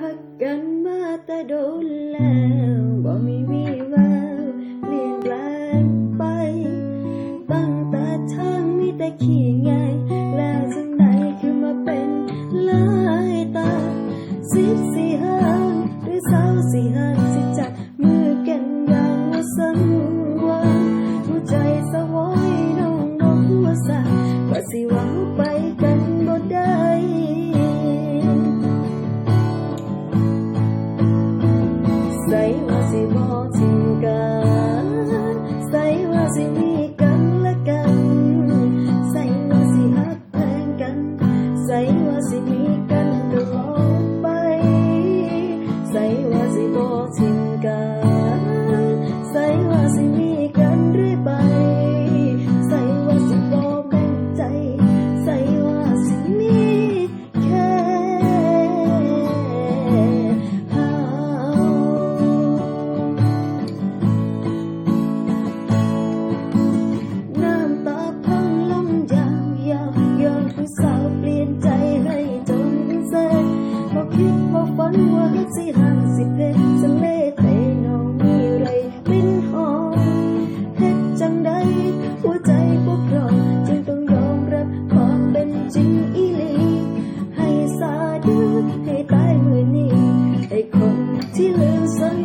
หักกันมาแต่โดนแล้วบ่มีวี่แววเปลี่ยนแปลงไป ตั้งแต่ทางมีแต่ขี้ไงแล้วจังไหนคือมาเป็นลายตาสิบสี่ห้างหรือสาวสี่ห้างสิจับมือกันอย่างว่าสังวานหัวใจสวอยน้องน้องหัวสาว่าสิวัง คิดว่าฝันว่าสิหักสิเพจสเลแต่น้องมีไรลิ้นหอมเฮ็ดจังใดหัวใจพวกเราจึงต้องยอมรับความเป็นจริงอีหลีให้สาดื้อให้ตายมือนี้ไอ้คนที่ลืมสัญ